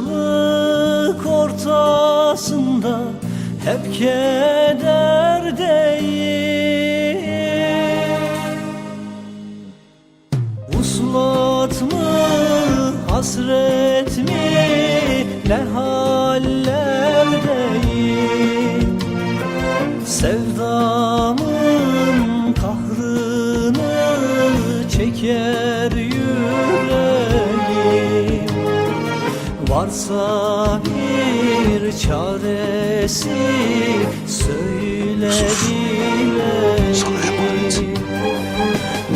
Yalnızlık ortasında hep kederdeyim Uslat mı, hasret mi, ne hallerdeyim Sevdamın kahrını çeker Varsa bir çaresi söyle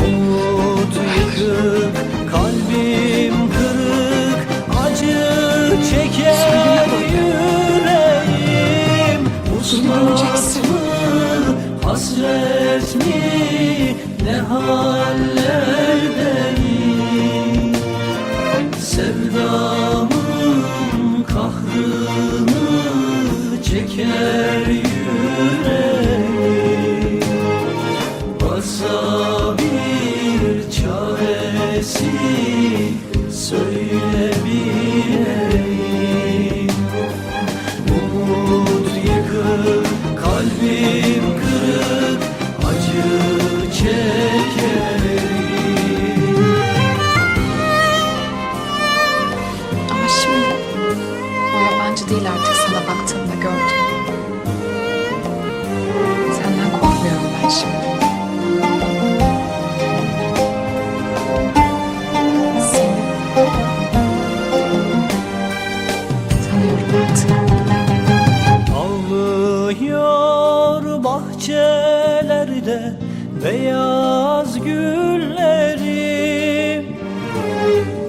Umut yıkık, kalbim kırık Acı çeker yüreğim. Uslat mı, hasret mi, ne hallerdeyim beyaz güllerim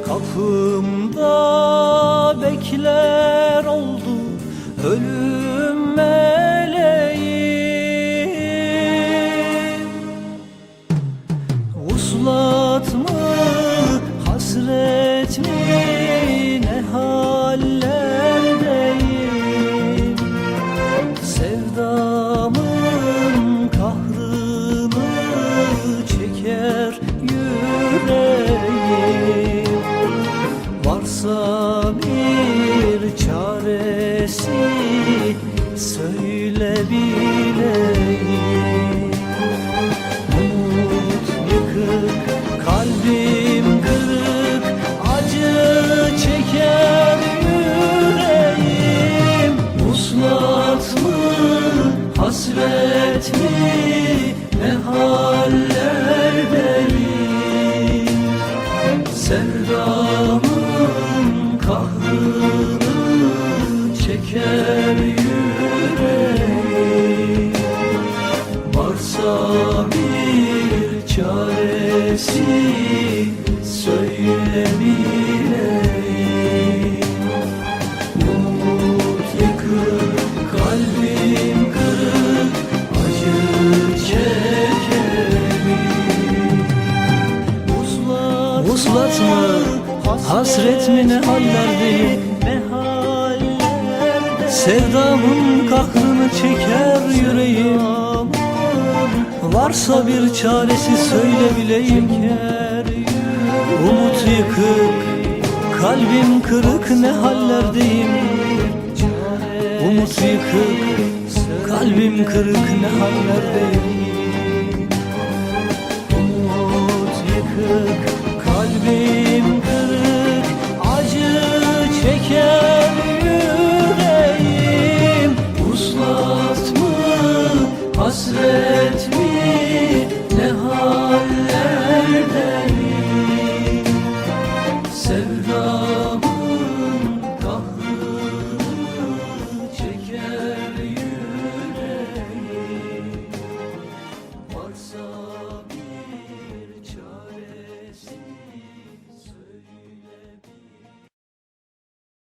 Kapımda bekler oldu ölüm meleğim. Uslat mı, söyle bileyim Umut yıkık, kalbim kırık Acı çeker yüreğim. Uslat mı, hasret mi, ne hallerdeyim Sevdamın çaresi söyle bileyim Umut yıkık, kalbim kırık Acı çekerim Uslat mı, hasret mi? Ne hallerdeyim Sevdamın kahrını çeker yüreğim Varsa bir çaresi söyle bileyim Umut yıkık, kalbim kırık ne hallerdeyim? Umut yıkık, kalbim kırık ne hallerdeyim